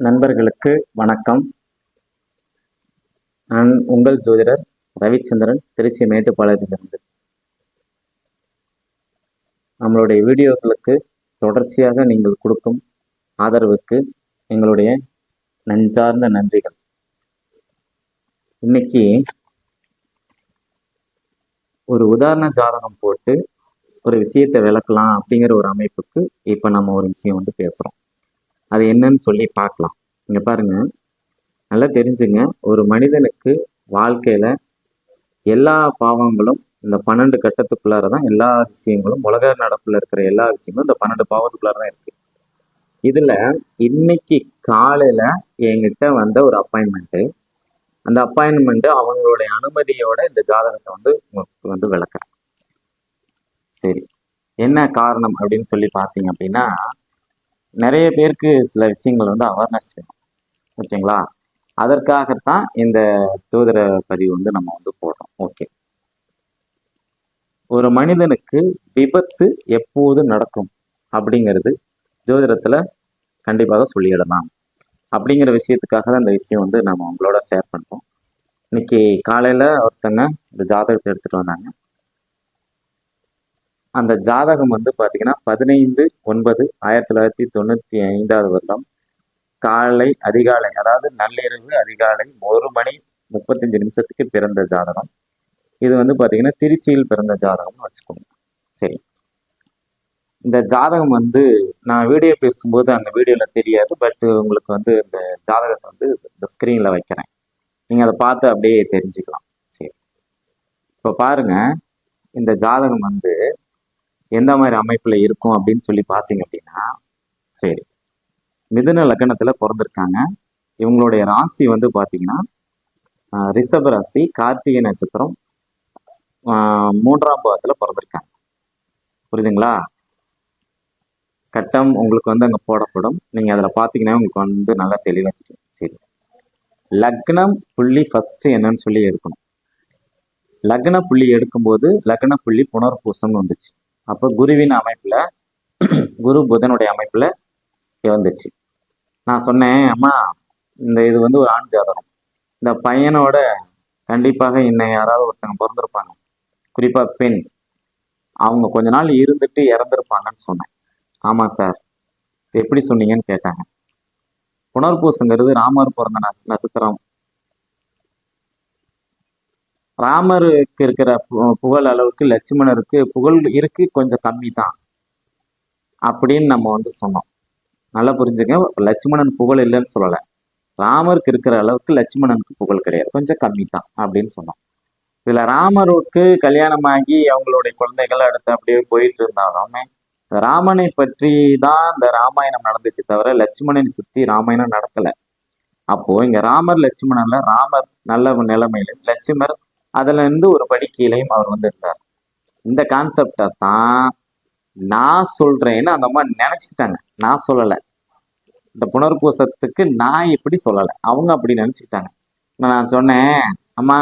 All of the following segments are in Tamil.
நண்பர்களுக்கு வணக்கம். நான் உங்கள் ஜோதிடர் ரவிச்சந்திரன் திருச்சி மேட்டுப்பாளையத்திலிருந்து. நம்மளுடைய வீடியோக்களுக்கு தொடர்ச்சியாக நீங்கள் கொடுக்கும் ஆதரவுக்கு எங்களுடைய நஞ்சார்ந்த நன்றிகள். இன்னைக்கு ஒரு உதாரண ஜாதகம் போட்டு ஒரு விஷயத்தை விளக்கலாம் அப்படிங்கிற ஒரு அமைப்புக்கு இப்போ நம்ம ஒரு விஷயம் வந்து பேசுகிறோம் அது என்னன்னு சொல்லி பார்க்கலாம். இங்கே பாருங்க. நல்லா தெரிஞ்சுங்க. ஒரு மனிதனுக்கு வாழ்க்கையில எல்லா பாவங்களும் இந்த பன்னெண்டு கட்டத்துக்குள்ளார தான் எல்லா விஷயங்களும் உலக நடப்புல இருக்கிற எல்லா விஷயங்களும் இந்த பன்னெண்டு பாவத்துக்குள்ளார தான் இருக்கு. இதுல இன்னைக்கு காலையில என்கிட்ட வந்த ஒரு அப்பாயின்மெண்ட் அந்த அப்பாயின்மெண்ட் அவங்களுடைய அனுமதியோட இந்த ஜாதகத்தை வந்து உங்களுக்கு வந்து விளக்குறேன். சரி. என்ன காரணம் அப்படின்னு சொல்லி பார்த்தீங்க அப்படின்னா நிறைய பேருக்கு சில விஷயங்கள் வந்து அவேர்னஸ் வேணும். ஓகேங்களா? அதற்காகத்தான் இந்த ஜோதிட பதிவு வந்து நம்ம வந்து போடுறோம். ஓகே. ஒரு மனிதனுக்கு விபத்து எப்போது நடக்கும்? அப்படிங்கிறது ஜோதிடத்தில் கண்டிப்பாக சொல்லிடலாம். அப்படிங்கிற விஷயத்துக்காக தான் இந்த விஷயம் வந்து நம்ம உங்களோட ஷேர் பண்ணுறோம் இன்னைக்கு காலையில ஒருத்தங்க இந்த ஜாதகத்தை எடுத்துட்டு வந்தாங்க. அந்த ஜாதகம் வந்து பார்த்தீங்கன்னா பதினைந்து ஒன்பது ஆயிரத்தி தொள்ளாயிரத்தி தொண்ணூற்றி ஐந்தாவது வருடம். காலை அதிகாலை அதாவது நள்ளிரவு அதிகாலை ஒரு மணி முப்பத்தஞ்சு நிமிஷத்துக்கு பிறந்த ஜாதகம். இது வந்து பார்த்தீங்கன்னா திருச்சியில் பிறந்த ஜாதகம்னு வச்சுக்கோங்க. சரி. இந்த ஜாதகம் வந்து நான் வீடியோ பேசும்போது அந்த வீடியோவில் தெரியாது பட் உங்களுக்கு வந்து இந்த ஜாதகத்தை வந்து இந்த ஸ்க்ரீனில் வைக்கிறேன். நீங்கள் அதை பார்த்து அப்படியே தெரிஞ்சுக்கலாம். சரி. இப்போ பாருங்க இந்த ஜாதகம் வந்து எந்த மாதிரி அமைப்பில் இருக்கும் அப்படின்னு சொல்லி பார்த்தீங்க அப்படின்னா சரி. மிதுன லக்னத்தில் பிறந்திருக்காங்க. இவங்களுடைய ராசி வந்து பார்த்தீங்கன்னா ரிஷப ராசி கார்த்திகை நட்சத்திரம் மூன்றாம் பாவத்தில் பிறந்திருக்காங்க. புரியுதுங்களா? கட்டம் உங்களுக்கு வந்து அங்கே போடப்படும். நீங்கள் அதில் பார்த்தீங்கன்னா உங்களுக்கு வந்து நல்லா தெளிவாக தெரியும். சரி. லக்னம் புள்ளி ஃபஸ்ட்டு என்னன்னு சொல்லி எடுக்கணும். லக்ன புள்ளி எடுக்கும்போது லக்ன புள்ளி புனர்பூசம்னு வந்துச்சு. அப்போ குருவின் அமைப்பில் குரு புதனுடைய அமைப்பில் வந்துச்சு. நான் சொன்னேன் அம்மா இந்த இது வந்து ஒரு ஆண் ஜாதகம். இந்த பையனோட கண்டிப்பாக இன்னை யாராவது ஒருத்தங்க பிறந்திருப்பாங்க. குறிப்பாக பெண். அவங்க கொஞ்ச நாள் இருந்துட்டு இறந்துருப்பாங்கன்னு சொன்னேன். ஆமாம் சார். எப்படி சொன்னீங்கன்னு கேட்டாங்க. புனர்பூசங்கிறது ராமர் பிறந்த நட்ச- நட்சத்திரம். ராமருக்கு இருக்கிற பு- புகழ் அளவுக்கு லட்சுமணருக்கு புகழ் இருக்கு கொஞ்சம் கம்மி தான் அப்படின்னு நம்ம வந்து சொன்னோம். நல்லா புரிஞ்சுங்க. லட்சுமணன் புகழ் இல்லைன்னு சொல்லலை. ராமருக்கு இருக்கிற அளவுக்கு லட்சுமணனுக்கு புகழ் கிடையாது. கொஞ்சம் கம்மி தான் அப்படின்னு சொன்னோம். இதுல ராமருக்கு கல்யாணமாகி அவங்களுடைய குழந்தைகள் அடுத்து அப்படியே போயிட்டு இருந்தாலுமே ராமனை பற்றி தான் இந்த ராமாயணம் நடந்துச்சு தவிர லட்சுமணனை சுத்தி ராமாயணம் நடக்கல. அப்போ இங்க ராமர் லட்சுமணன்ல ராமர் நல்ல நிலைமையிலும் லட்சுமர் அதுல இருந்து ஒரு படி கீழையும் அவர் வந்து இருந்தார் இந்த கான்செப்டை தான் நான் சொல்றேன்னு அந்த அம்மா நினைச்சுக்கிட்டாங்க. நான் சொல்லலை. இந்த புனர்பூசத்துக்கு நான் எப்படி சொல்லலை? அவங்க அப்படி நினைச்சுக்கிட்டாங்க. நான் சொன்னேன் அம்மா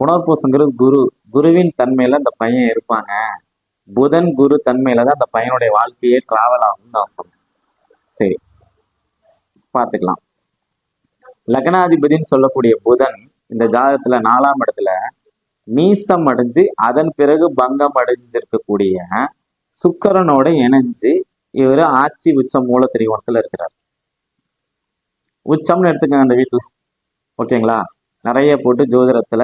புனர்பூசங்கிறது குரு. குருவின் தன்மையில அந்த பையன் இருப்பாங்க. புதன் குரு தன்மையில் தான் அந்த பையனுடைய வாழ்க்கையே ட்ராவல் ஆகும்னு நான் சொன்னேன். சரி பார்த்துக்கலாம். லக்னாதிபதினு சொல்லக்கூடிய புதன் இந்த ஜாதகத்துல நாலாம் இடத்துல நீசம் அடைஞ்சு அதன் பிறகு பங்கம் அடைஞ்சிருக்கக்கூடிய சுக்கரனோட இணைஞ்சு இவர் ஆட்சி உச்சம் மூல திரிகோணத்துல இருக்கிறார். உச்சம்னு எடுத்துக்கங்க அந்த வீட்டுல. ஓகேங்களா? நிறைய போட்டு ஜோதிடத்துல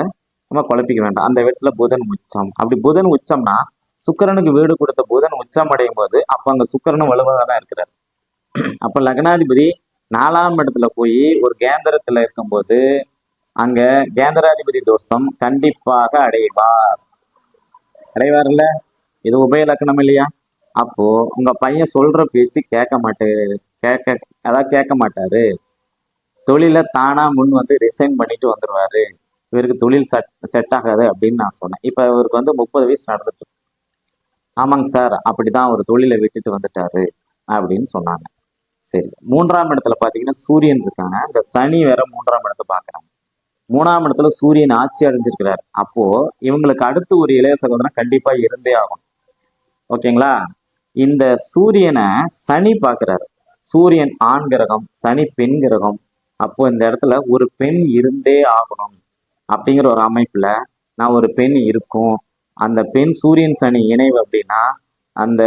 நம்ம குழப்பிக்க வேண்டாம். அந்த வீட்டுல புதன் உச்சம். அப்படி புதன் உச்சம்னா சுக்கிரனுக்கு வீடு கொடுத்த புதன் உச்சம் அடையும் போது அப்ப அங்க சுக்கரனும் வலுவாக தான் இருக்கிறார். அப்ப லக்னாதிபதி நாலாம் இடத்துல போய் ஒரு கேந்திரத்துல இருக்கும்போது அங்க கேந்திராதிபதி தோஷம் கண்டிப்பாக அடைவார். அடைவார்ல? இது உபயலக்கணம் இல்லையா? அப்போ உங்க பையன் சொல்ற பேச்சு கேட்க மாட்டாரு கேட்க அதாவது கேட்க மாட்டாரு. தொழில தானா முன் வந்து ரிசைன் பண்ணிட்டு வந்துருவாரு. இவருக்கு தொழில் செட் செட் ஆகாது அப்படின்னு நான் சொன்னேன். இப்ப இவருக்கு வந்து முப்பது வயசு நடந்துட்டு ஆமாங்க சார் அப்படிதான் ஒரு தொழிலை விட்டுட்டு வந்துட்டாரு அப்படின்னு சொன்னாங்க. சரி மூன்றாம் இடத்துல பாத்தீங்கன்னா சூரியன் இருக்காங்க. இந்த சனி வேற மூன்றாம் இடத்தை பாக்குறாங்க மூணாம் இடத்துல சூரியன் ஆட்சி அடைஞ்சிருக்கிறார். அப்போ இவங்களுக்கு அடுத்து ஒரு இளைய சகோதரன் கண்டிப்பா இருந்தே ஆகும் ஓகேங்களா? இந்த சூரியனை சனி பார்க்கிறாரு. சூரியன் ஆண் கிரகம் சனி பெண் கிரகம். அப்போ இந்த இடத்துல ஒரு பெண் இருந்தே ஆகணும். அப்படிங்கிற ஒரு அமைப்புல நான் ஒரு பெண் இருக்கும். அந்த பெண் சூரியன் சனி இணைவு அப்படின்னா அந்த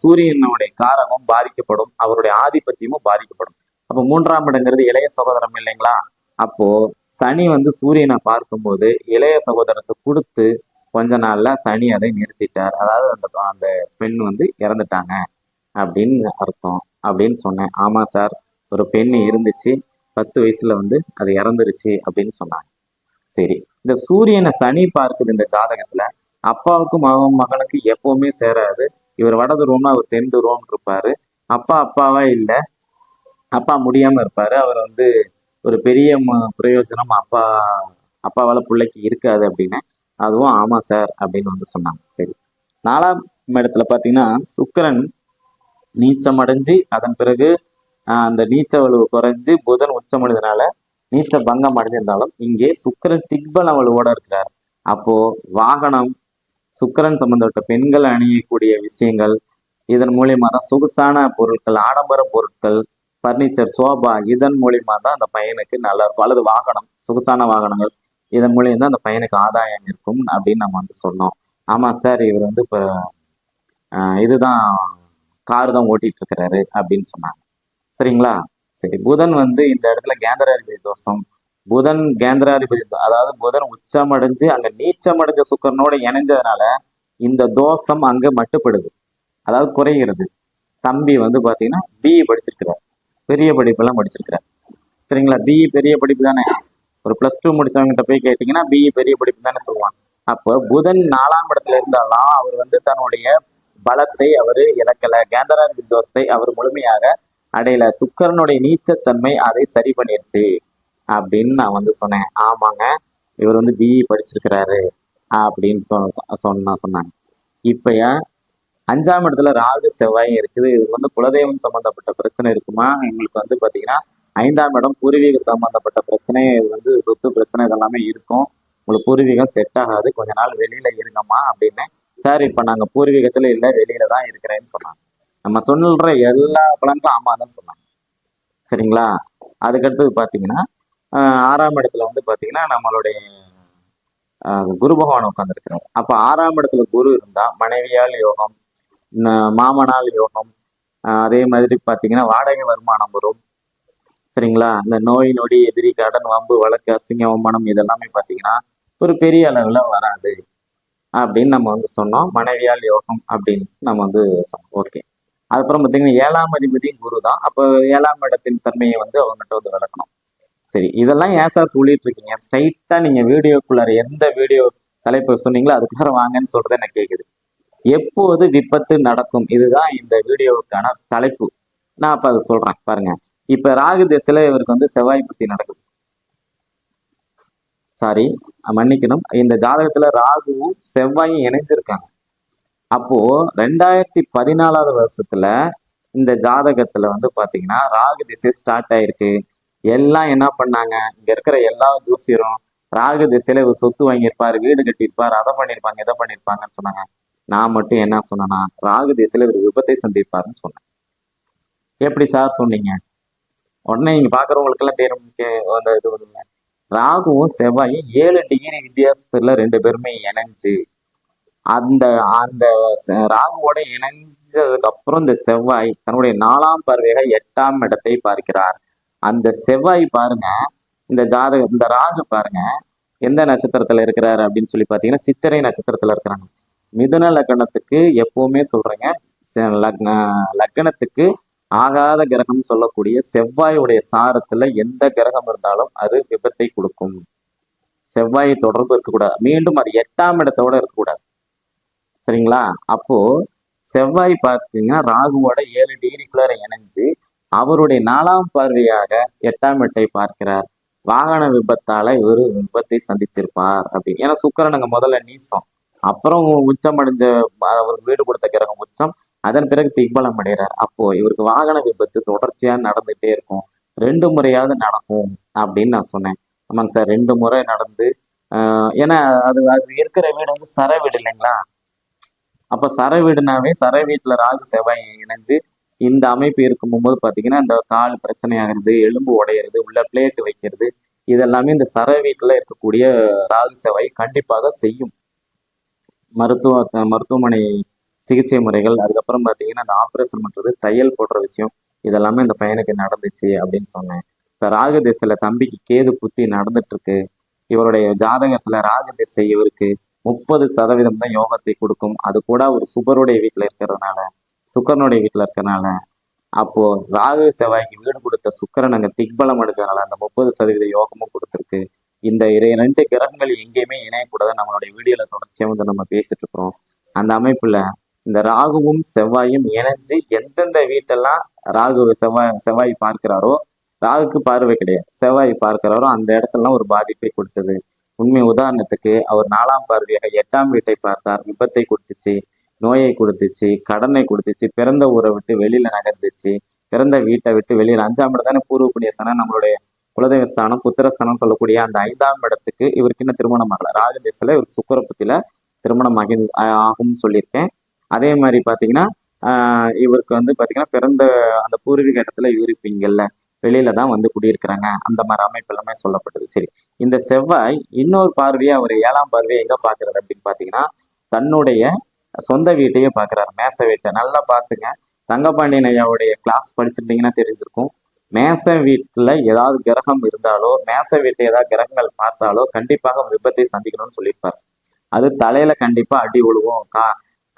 சூரியனுடைய காரகம் பாதிக்கப்படும் அவருடைய ஆதிபத்தியமும் பாதிக்கப்படும். அப்போ மூன்றாம் இடங்கிறது இளைய சகோதரம் இல்லைங்களா? அப்போ சனி வந்து சூரியனை பார்க்கும்போது இளைய சகோதரத்தை கொடுத்து கொஞ்ச நாள்ல சனி அதை நிறுத்திட்டார். அதாவது அந்த அந்த பெண் வந்து இறந்துட்டாங்க அப்படின்னு அர்த்தம் அப்படின்னு சொன்னேன். ஆமா சார் ஒரு பெண் இருந்துச்சு பத்து வயசுல வந்து அது இறந்துருச்சு அப்படின்னு சொன்னாங்க. சரி இந்த சூரியனை சனி பார்க்குது இந்த ஜாதகத்துல அப்பாவுக்கும் மகன் மகனுக்கு எப்பவுமே சேராது. இவர் வடது துருவம்னா அவர் தென் ரூம் இருப்பாரு. அப்பா அப்பாவா இல்லை. அப்பா முடியாம இருப்பாரு. அவர் வந்து ஒரு பெரிய ம- பிரயோஜனம் அப்பா அப்பாவால் பிள்ளைக்கு இருக்காது அப்படின்னு. அதுவும் ஆமாம் சார் அப்படின்னு வந்து சொன்னாங்க. சரி. நாலாம் இடத்துல பார்த்தீங்கன்னா சுக்கிரன் நீச்சம் அடைஞ்சு அதன் பிறகு அந்த நீச்ச வலுவு குறைஞ்சு புதன் உச்சமடைந்தனால நீச்ச பங்கம் அடைஞ்சிருந்தாலும் இங்கே சுக்கிரன் திக்பல வலுவோட இருக்கிறார். அப்போ வாகனம் சுக்கிரன் சம்பந்தப்பட்ட பெண்கள் அணியக்கூடிய விஷயங்கள் இதன் மூலியமாக தான் சொகுசான பொருட்கள் ஆடம்பர பொருட்கள் ஃபர்னிச்சர் சோபா இதன் மூலியமா தான் அந்த பையனுக்கு நல்லா இருக்கும் அல்லது வாகனம் சொகுசான வாகனங்கள் இதன் மூலியம் தான் அந்த பையனுக்கு ஆதாயம் இருக்கும் அப்படின்னு நம்ம வந்து சொன்னோம். ஆமாம் சார் இவர் வந்து இப்போ இதுதான் கார் தான் ஓட்டிட்டு இருக்கிறாரு அப்படின்னு சொன்னாங்க. சரிங்களா? சரி புதன் வந்து இந்த இடத்துல கேந்திராதிபதி தோஷம். புதன் கேந்திராதிபதி அதாவது புதன் உச்சமடைஞ்சு அங்கே நீச்சமடைஞ்ச சுக்கரனோட இணைஞ்சதுனால இந்த தோஷம் அங்கே மட்டுப்படுது. அதாவது குறைகிறது. தம்பி வந்து பார்த்தீங்கன்னா பிஇ படிச்சிருக்கிறார். பெரிய படிப்பெல்லாம் படிச்சிருக்கிறார். சரிங்களா? பிஇ பெரிய படிப்பு தானே? ஒரு ப்ளஸ் டூ முடிச்சவங்ககிட்ட போய் கேட்டிங்கன்னா பிஇ பெரிய படிப்பு தானே சொல்லுவாங்க. அப்போ புதன் நாலாம் இடத்துல இருந்தாலும் அவர் வந்து தன்னுடைய பலத்தை அவர் இழக்கல. கேந்தரார் வித்வஸ்தை அவர் முழுமையாக அடையல. சுக்கரனுடைய நீச்சத்தன்மை அதை சரி பண்ணிருச்சு அப்படின்னு நான் வந்து சொன்னேன். ஆமாங்க இவர் வந்து பிஇ படிச்சிருக்கிறாரு அப்படின்னு சொ- சொன்னாங்க. இப்பயா அஞ்சாம் இடத்துல ராகு செவ்வாய் இருக்குது. இது வந்து குலதெய்வம் சம்பந்தப்பட்ட பிரச்சனை இருக்குமா? எங்களுக்கு வந்து பாத்தீங்கன்னா ஐந்தாம் இடம் பூர்வீக சம்பந்தப்பட்ட பிரச்சனை. இது வந்து சொத்து பிரச்சனை இதெல்லாமே இருக்கும். உங்களுக்கு பூர்வீகம் செட் ஆகாது. கொஞ்ச நாள் வெளியில இருங்கம்மா அப்படின்னு. சார் இப்ப நாங்க பூர்வீகத்துல இல்ல வெளியில தான் இருக்கிறேன்னு சொன்னாங்க. நம்ம சொல்ற எல்லா பலன்களும் ஆமா தான் சொன்னாங்க. சரிங்களா? அதுக்கடுத்தது பாத்தீங்கன்னா ஆறாம் இடத்துல வந்து பாத்தீங்கன்னா நம்மளுடைய குரு பகவான் உட்காந்துருக்கிறார் அப்போ ஆறாம் இடத்துல குரு இருந்தா மனைவியால் யோகம் மாமனால் யோகம் அதே மாதிரி பார்த்தீங்கன்னா வாடகை வருமானம் வரும். சரிங்களா? இந்த நோய் நொடி எதிரி கடன் வம்பு வழக்கு அசிங்க அவமானம் இதெல்லாமே பார்த்தீங்கன்னா ஒரு பெரிய அளவில் வராது. அப்படின்னு நம்ம வந்து சொன்னோம். மனைவியால் யோகம் அப்படின்னு நம்ம வந்து சொன்னோம். ஓகே. அதுக்கப்புறம் பார்த்தீங்கன்னா ஏழாம் அதிபதி குரு தான். அப்போ ஏழாம் இடத்தின் தன்மையை வந்து அவங்ககிட்ட வந்து விளக்கணும். சரி இதெல்லாம் ஏன் சார் சொல்லிட்டு இருக்கீங்க? ஸ்ட்ரைட்டாக நீங்க வீடியோக்குள்ளார எந்த வீடியோ தலைப்பு சொன்னீங்களோ அதுக்குள்ளார வாங்கன்னு சொல்றது எனக்கு கேட்குது எப்போது விபத்து நடக்கும்? இதுதான் இந்த வீடியோவுக்கான தலைப்பு. நான் அப்ப அதை சொல்றேன். பாருங்க. இப்ப ராகு திசையில இவருக்கு வந்து செவ்வாய் புத்தி நடக்குது. சாரி மன்னிக்கணும். இந்த ஜாதகத்துல ராகுவும் செவ்வாயும் இணைஞ்சிருக்காங்க. அப்போ ரெண்டாயிரத்தி பதினாலாவது வருஷத்துல இந்த ஜாதகத்துல வந்து பாத்தீங்கன்னா ராகு திசை ஸ்டார்ட் ஆயிருக்கு. எல்லாம் என்ன பண்ணாங்க? இங்க இருக்கிற எல்லா ஜோசியரும் ராகு திசையில சொத்து வாங்கியிருப்பாரு வீடு கட்டியிருப்பாரு அதை பண்ணியிருப்பாங்க இதை பண்ணியிருப்பாங்கன்னு சொன்னாங்க. நான் மட்டும் என்ன சொன்னேன்னா ராகு திசையில் இவர் விபத்தை சந்திப்பாருன்னு சொன்னேன். எப்படி சார் சொன்னீங்க? உடனே இங்கே பார்க்குறவங்களுக்கெல்லாம் தெரியும் அந்த இது வருங்க ராகுவும் செவ்வாயும் ஏழு டிகிரி வித்தியாசத்துல ரெண்டு பேருமே இணைஞ்சு அந்த அந்த ராகுவோட இணைஞ்சதுக்கு அப்புறம் இந்த செவ்வாய் தன்னுடைய நாலாம் பார்வையாக எட்டாம் இடத்தை பார்க்கிறார். அந்த செவ்வாய் பாருங்க இந்த ஜாதக இந்த ராகு பாருங்க எந்த நட்சத்திரத்துல இருக்கிறாரு அப்படின்னு சொல்லி பாத்தீங்கன்னா சித்திரை நட்சத்திரத்துல இருக்கிறாங்க. மிதுன லக்னத்துக்கு எப்பவுமே சொல்றேங்க ச- லக்ன லக்னத்துக்கு ஆகாத கிரகம் சொல்லக்கூடிய செவ்வாயுடைய சாரத்துல எந்த கிரகம் இருந்தாலும் அது விபத்தை கொடுக்கும். செவ்வாய் தொடர்பு இருக்கக்கூடாது. மீண்டும் அது எட்டாம் இடத்தோட இருக்கக்கூடாது. சரிங்களா? அப்போ செவ்வாய் பார்த்தீங்கன்னா ராகுவோட ஏழு டிகிரிக்குள்ளார இணைஞ்சு அவருடைய நாலாம் பார்வையாக எட்டாம் இடத்தை பார்க்கிறார். வாகன விபத்தால இவர் விபத்தை சந்திச்சிருப்பார் அப்படின்னு. ஏன்னா சுக்கரன் அங்க முதல்ல நீசம். அப்புறம் உச்சம் அடைஞ்ச அவர் வீடு கொடுத்த கிரகம் உச்சம். அதன் பிறகு திக்பலம் அடைகிறார். அப்போ இவருக்கு வாகன விபத்து தொடர்ச்சியா நடந்துட்டே இருக்கும். ரெண்டு முறையாவது நடக்கும் அப்படின்னு நான் சொன்னேன். ஆமாங்க சார் ரெண்டு முறை நடந்து ஆஹ் ஏன்னா அது அது இருக்கிற வீடு வந்து சர வீடு இல்லைங்களா? அப்ப சர வீடுனாவே சர வீட்டுல ராகு செவ்வாய் இணைஞ்சு இந்த அமைப்பு இருக்கும்போது பார்த்தீங்கன்னா இந்த கால் பிரச்சனை ஆகிறது எலும்பு உடையிறது உள்ள பிளேட் வைக்கிறது இதெல்லாமே இந்த சர வீட்டில் இருக்கக்கூடிய ராகு செவ்வாய் கண்டிப்பாக செய்யும். மருத்துவ மருத்துவமனை சிகிச்சை முறைகள் அதுக்கப்புறம் பார்த்தீங்கன்னா அந்த ஆப்ரேஷன் பண்ணுறது தையல் போடுற விஷயம் இதெல்லாமே இந்த பையனுக்கு நடந்துச்சு அப்படின்னு சொன்னேன். இப்போ ராகு திசையில் தம்பிக்கு கேது புத்தி நடந்துட்டுருக்கு. இவருடைய ஜாதகத்தில் ராகு திசை இவருக்கு முப்பது சதவீதம் தான் யோகத்தை கொடுக்கும். அது கூட ஒரு சுபருடைய வீட்டில் இருக்கிறதுனால சுக்கரனுடைய வீட்டில் இருக்கிறனால அப்போது ராகு செவ்வாய்க்கு வீடு கொடுத்த சுக்கரன் அங்கே திக்பலம் அடைஞ்சதுனால அந்த முப்பது சதவீத யோகமும் கொடுத்துருக்கு. இந்த ரெண்டு கிரகங்கள் எங்கேயுமே இணையக்கூடாது நம்மளுடைய வீடியோல தொடர்ச்சியாக வந்து நம்ம பேசிட்டு இருக்கிறோம் அந்த அமைப்புல இந்த ராகுவும் செவ்வாயும் இணைஞ்சு எந்தெந்த வீட்டெல்லாம் ராகு செவ்வாய் செவ்வாய் பார்க்கிறாரோ ராகுக்கு பார்வை கிடையாது. செவ்வாய் பார்க்கிறாரோ அந்த இடத்துலலாம் ஒரு பாதிப்பை கொடுத்தது. உண்மை உதாரணத்துக்கு அவர் நாலாம் பார்வையாக எட்டாம் வீட்டை பார்த்தார். விபத்தை கொடுத்துச்சு நோயை கொடுத்துச்சு கடனை கொடுத்துச்சு பிறந்த ஊரை விட்டு வெளியில நகர்ந்துச்சு பிறந்த வீட்டை விட்டு வெளியில் அஞ்சாம் இடம் தானே பூர்வ புண்ணிய நம்மளுடைய குலதெய்வ ஸ்தானம் புத்திரஸ்தானம் சொல்லக்கூடிய அந்த ஐந்தாம் இடத்துக்கு இவருக்கு இன்னும் திருமணம் ஆகல. ராகதேசில இவருக்கு சுக்கரபத்தில திருமணம் ஆகி ஆகும்னு சொல்லியிருக்கேன். அதே மாதிரி பார்த்தீங்கன்னா இவருக்கு வந்து பார்த்தீங்கன்னா பிறந்த அந்த பூர்வீக இடத்துல இவர் வெளியில தான் வந்து குடியிருக்கிறாங்க. அந்த மாதிரி அமைப்பு எல்லாமே சொல்லப்பட்டது. சரி இந்த செவ்வாய் இன்னொரு பார்வையை அவர் ஏழாம் பார்வையை எங்க பார்க்கறாரு அப்படின்னு பார்த்தீங்கன்னா தன்னுடைய சொந்த வீட்டையே பார்க்குறாரு மேச வீட்டை நல்லா பார்த்துங்க தங்கபாண்டியன் ஐயாவுடைய கிளாஸ் படிச்சிருந்தீங்கன்னா தெரிஞ்சிருக்கும். மேச வீட்டில் ஏதாவது கிரகம் இருந்தாலோ மேச வீட்டை ஏதாவது கிரகங்கள் பார்த்தாலோ கண்டிப்பாக விபத்தை சந்திக்கணும்னு சொல்லியிருப்பார். அது தலையில கண்டிப்பா அடி விழுவும் கா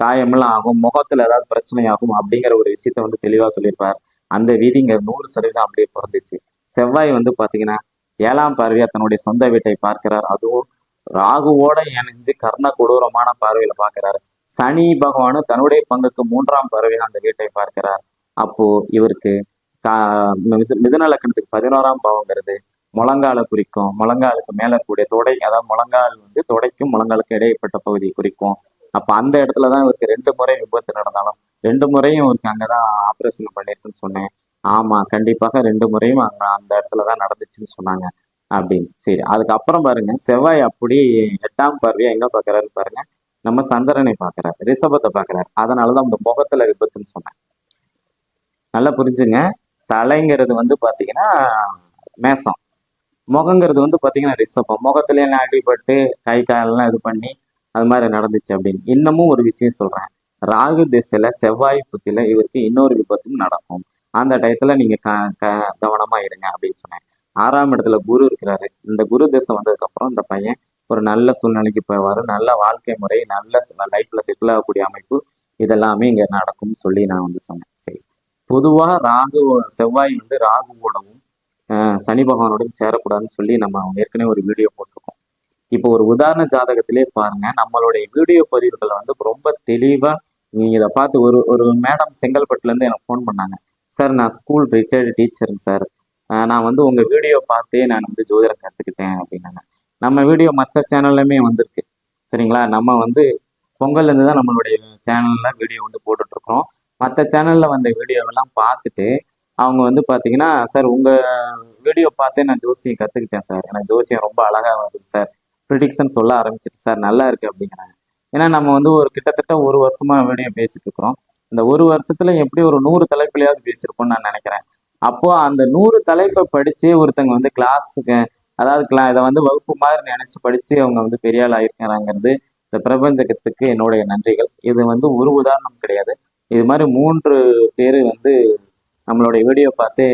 காயமெல்லாம் ஆகும் முகத்துல ஏதாவது பிரச்சனை ஆகும் அப்படிங்கிற ஒரு விஷயத்த வந்து தெளிவா சொல்லியிருப்பார். அந்த வீதிங்க நூறு சதவீதம் அப்படியே பிறந்துச்சு. செவ்வாய் வந்து பாத்தீங்கன்னா ஏழாம் பார்வையா தன்னுடைய சொந்த வீட்டை பார்க்கிறார். அதுவும் ராகுவோட இணைஞ்சு கர்ண கொடூரமான பார்வையில பார்க்கிறாரு. சனி பகவானும் தன்னுடைய பங்குக்கு மூன்றாம் பறவை அந்த வீட்டை பார்க்கிறார். அப்போ இவருக்கு மிதுன லக்கணத்துக்கு பதினோராம் பாவங்கிறது முழங்கால குறிக்கும். முழங்காலுக்கு மேல கூடிய தொடை அதாவது முழங்கால் வந்து தொடைக்கும் முழங்காலுக்கு இடைப்பட்ட பகுதியை குறிக்கும். அப்ப அந்த இடத்துல தான் இவருக்கு ரெண்டு முறை விபத்து நடந்தாலும் ரெண்டு முறையும் இவருக்கு அங்கதான் ஆபரேஷன் பண்ணிருக்குன்னு சொன்னேன். ஆமா கண்டிப்பாக ரெண்டு முறையும் அங்க அந்த இடத்துல தான் நடந்துச்சுன்னு சொன்னாங்க. அப்படின்னு. சரி அதுக்கப்புறம் பாருங்க. செவ்வாய் அப்படி எட்டாம் பார்வையா எங்க பாக்குறாரு பாருங்க. நம்ம சந்திரனை பாக்குறாரு ரிஷபத்தை பாக்குறாரு. அதனாலதான் அந்த முகத்துல விபத்துன்னு சொன்னேன். நல்லா புரிஞ்சுங்க. தலைங்கிறது வந்து பார்த்தீங்கன்னா மேசம். முகங்கிறது வந்து பார்த்தீங்கன்னா ரிஷபம். முகத்துல எல்லாம் அடிபட்டு கை காலெல்லாம் இது பண்ணி அது மாதிரி நடந்துச்சு அப்படின்னு. இன்னமும் ஒரு விஷயம் சொல்றேன். ராகு திசையில செவ்வாய் புத்தியில இவருக்கு இன்னொரு விபத்தும் நடக்கும். அந்த டயத்துல நீங்க க க கவனமா இருங்க அப்படின்னு சொன்னேன். ஆறாம் இடத்துல குரு இருக்கிறாரு. இந்த குரு திசை வந்ததுக்கப்புறம் இந்த பையன் ஒரு நல்ல சூழ்நிலைக்கு போவார். நல்ல வாழ்க்கை முறை நல்ல லைஃப்ல செட்டில் ஆகக்கூடிய அமைப்பு இதெல்லாமே இங்க நடக்கும்னு சொல்லி நான் வந்து சொன்னேன். சரி. பொதுவாக ராகு செவ்வாய் வந்து ராகுவோடவும் சனி பகவானோடும் சேரக்கூடாதுன்னு சொல்லி நம்ம ஏற்கனவே ஒரு வீடியோ போட்டிருக்கோம். இப்போ ஒரு உதாரண ஜாதகத்திலே பாருங்க. நம்மளுடைய வீடியோ பதிவுகளை வந்து ரொம்ப தெளிவா நீங்க இதை பார்த்து ஒரு ஒரு மேடம் செங்கல்பட்டுலேருந்து எனக்கு ஃபோன் பண்ணாங்க. சார் நான் ஸ்கூல் ரிட்டையர்டு டீச்சருங்க சார். நான் வந்து உங்கள் வீடியோ பார்த்தே நான் வந்து ஜோதிடம் கற்றுக்கிட்டேன் அப்படின்னாங்க. நம்ம வீடியோ மற்ற சேனல்லையுமே வந்திருக்கு. சரிங்களா? நம்ம வந்து பொங்கல்ல இருந்து தான் நம்மளுடைய சேனலில் வீடியோ வந்து போட்டுட்டு மற்ற சேனல்ல வந்த வீடியோவெல்லாம் பார்த்துட்டு அவங்க வந்து பார்த்தீங்கன்னா சார் உங்க வீடியோ பார்த்தே நான் ஜோசியம் கத்துக்கிட்டேன் சார் எனக்கு ஜோசியம் ரொம்ப அழகா வருது சார் ப்ரிடிக்ஷன் சொல்ல ஆரம்பிச்சிட்டு சார் நல்லா இருக்கு அப்படிங்கிறாங்க. ஏன்னா நம்ம வந்து ஒரு கிட்டத்தட்ட ஒரு வருஷமா வீடியோ பேசிட்டு இருக்கிறோம். இந்த ஒரு வருஷத்துல எப்படி ஒரு நூறு தலைப்புலையாவது பேசியிருப்போம்னு நான் நினைக்கிறேன். அப்போ அந்த நூறு தலைப்பை படிச்சு ஒருத்தங்க வந்து கிளாஸுக்கு அதாவது கிளா இதை வந்து வகுப்பு மாதிரி நினைச்சு படிச்சு அவங்க வந்து பெரிய ஆள் ஆயிருக்கிறாங்கிறது இந்த பிரபஞ்சகத்துக்கு என்னுடைய நன்றிகள். இது வந்து ஒரு உதாரணம் கிடையாது. இது மாதிரி மூன்று பேர் வந்து நம்மளுடைய வீடியோ பார்த்து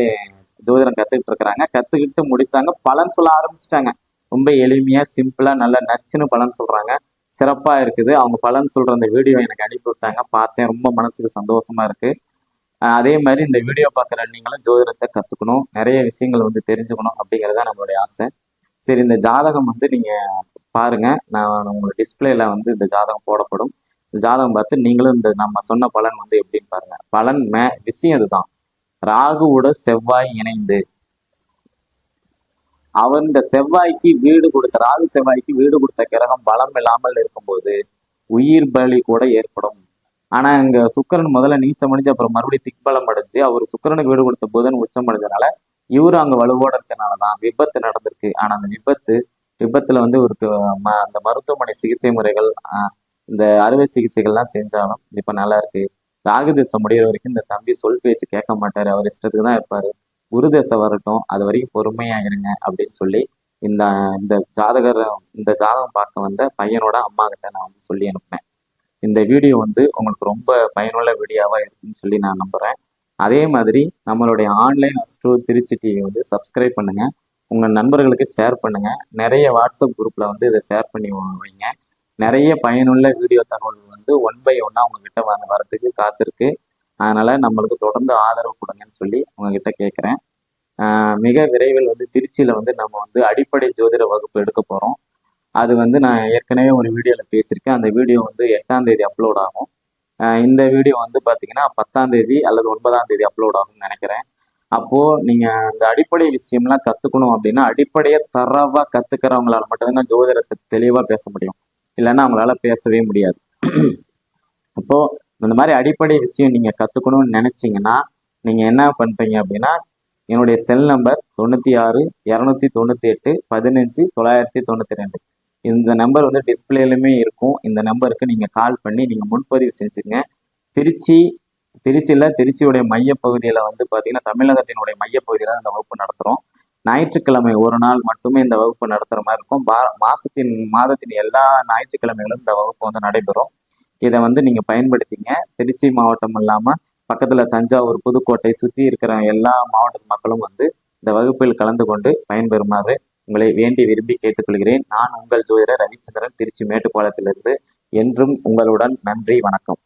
ஜோதிடம் கற்றுக்கிட்டு இருக்கிறாங்க. கற்றுக்கிட்டு முடித்தாங்க பலன் சொல்ல ஆரம்பிச்சிட்டாங்க. ரொம்ப எளிமையாக சிம்பிளாக நல்ல நச்சுன்னு பலன் சொல்கிறாங்க சிறப்பாக இருக்குது. அவங்க பலன் சொல்கிற அந்த வீடியோ எனக்கு அனுப்பி விட்டாங்க. பார்த்தேன். ரொம்ப மனசுக்கு சந்தோஷமாக இருக்குது அதே மாதிரி இந்த வீடியோ பார்க்குற நீங்களும் ஜோதிடத்தை கற்றுக்கணும் நிறைய விஷயங்கள் வந்து தெரிஞ்சுக்கணும் அப்படிங்கிறது தான் நம்மளுடைய ஆசை. சரி இந்த ஜாதகம் வந்து நீங்கள் பாருங்கள் நான் உங்களுக்கு டிஸ்பிளேல வந்து இந்த ஜாதகம் போடப்படும். ஜாதகம் பார்த்து நீங்களும் இந்த நம்ம சொன்ன பலன் வந்து எப்படின்னு பாருங்க. பலன் மே விஷயம் இதுதான். ராகுவோட செவ்வாய் இணைந்து. அவன் இந்த செவ்வாய்க்கு வீடு கொடுத்த ராகு செவ்வாய்க்கு வீடு கொடுத்த கிரகம் பலம் இல்லாமல் இருக்கும்போது உயிர் பலி கூட ஏற்படும். ஆனா இங்க சுக்கிரன் முதல்ல நீச்சம் அடைஞ்சு அப்புறம் மறுபடியும் திக்பலம் அடைஞ்சு அவர் சுக்கிரனுக்கு வீடு கொடுத்த புதன் உச்சம் அடைஞ்சதுனால இவரு அங்க வலுவோட இருக்கனாலதான். விபத்து நடந்திருக்கு. ஆனா அந்த விபத்து விபத்துல வந்து இவருக்கு ம- அந்த மருத்துவமனை சிகிச்சை முறைகள் ஆஹ் இந்த அறுவை சிகிச்சைகள்லாம் செஞ்சாலும் இப்போ நல்லா இருக்கு. ராகு திசை வரைக்கும் இந்த தம்பி சொல் பேச்சு கேட்க மாட்டார். அவர் இஷ்டத்துக்கு தான் இருப்பார். குரு தேசம் வரட்டும் அது வரைக்கும் பொறுமையாகிருங்க அப்படின்னு சொல்லி இந்த இந்த ஜாதகர் இந்த ஜாதகம் பார்க்க வந்த பையனோட அம்மா கிட்ட நான் வந்து சொல்லி அனுப்புனேன். இந்த வீடியோ வந்து உங்களுக்கு ரொம்ப பயனுள்ள வீடியோவாக இருக்குன்னு சொல்லி நான் நம்புகிறேன் அதே மாதிரி நம்மளுடைய ஆன்லைன் அஸ்ட்ரோ திருச்சி டிவி வந்து சப்ஸ்கிரைப் பண்ணுங்கள் உங்கள் நண்பர்களுக்கு ஷேர் பண்ணுங்கள் நிறைய வாட்ஸ்அப் குரூப்பில் வந்து இதை ஷேர் பண்ணி வைங்க. நிறைய பயனுள்ள வீடியோ தகவல்கள் வந்து ஒன் பை ஒன்னா உங்ககிட்ட வந்து வரதுக்கு காத்திருக்கு. அதனால நம்மளுக்கு தொடர்ந்து ஆதரவு கொடுங்கன்னு சொல்லி உங்ககிட்ட கேட்குறேன் மிக விரைவில் வந்து திருச்சியில் வந்து நம்ம வந்து அடிப்படை ஜோதிட வகுப்பு எடுக்க போகிறோம் அது வந்து நான் ஏற்கனவே ஒரு வீடியோவில் பேசியிருக்கேன். அந்த வீடியோ வந்து எட்டாம் தேதி அப்லோட் ஆகும். இந்த வீடியோ வந்து பார்த்தீங்கன்னா பத்தாம் தேதி அல்லது ஒன்பதாம் தேதி அப்லோட் ஆகும்னு நினைக்கிறேன். அப்போது நீங்கள் அந்த அடிப்படை விஷயம்லாம் கற்றுக்கணும் அப்படின்னா அடிப்படையை தரவாக கற்றுக்கிறவங்களால் மட்டும்தான் ஜோதிடத்தை தெளிவாக பேச முடியும். இல்லைன்னா அவங்களால பேசவே முடியாது. அப்போ இந்த மாதிரி அடிப்படை விஷயம் நீங்க கத்துக்கணும்னு நினைச்சீங்கன்னா நீங்க என்ன பண்றீங்க அப்படின்னா என்னுடைய செல் நம்பர் தொண்ணூற்றி ஆறு இரநூத்தி தொண்ணூற்றி எட்டு பதினஞ்சு தொள்ளாயிரத்தி தொண்ணூற்றி ரெண்டு இந்த நம்பர் வந்து டிஸ்பிளேலுமே இருக்கும். இந்த நம்பருக்கு நீங்கள் கால் பண்ணி நீங்கள் முன்பதிவு செஞ்சுங்க திருச்சி திருச்சியில் திருச்சியுடைய மையப்பகுதியில் வந்து பார்த்தீங்கன்னா தமிழகத்தினுடைய மையப்பகுதியில் இந்த வகுப்பு நடத்துகிறோம் ஞாயிற்றுக்கிழமை ஒரு நாள் மட்டுமே இந்த வகுப்பு நடத்துகிற மாதிரி இருக்கும். பா மாசத்தின் மாதத்தின் எல்லா ஞாயிற்றுக்கிழமைகளும் இந்த வகுப்பு வந்து நடைபெறும். இதை வந்து நீங்கள் பயன்படுத்திங்க. திருச்சி மாவட்டம் இல்லாமல் பக்கத்தில் தஞ்சாவூர் புதுக்கோட்டை சுற்றி இருக்கிற எல்லா மாவட்ட மக்களும் வந்து இந்த வகுப்பில் கலந்து கொண்டு பயன்பெறுமாறு உங்களை வேண்டி விரும்பி கேட்டுக்கொள்கிறேன். நான் உங்கள் ஜோதிடர் ரவிச்சந்திரன் திருச்சி மேட்டுப்பாளையத்திலிருந்து. என்றும் உங்களுடன் நன்றி வணக்கம்.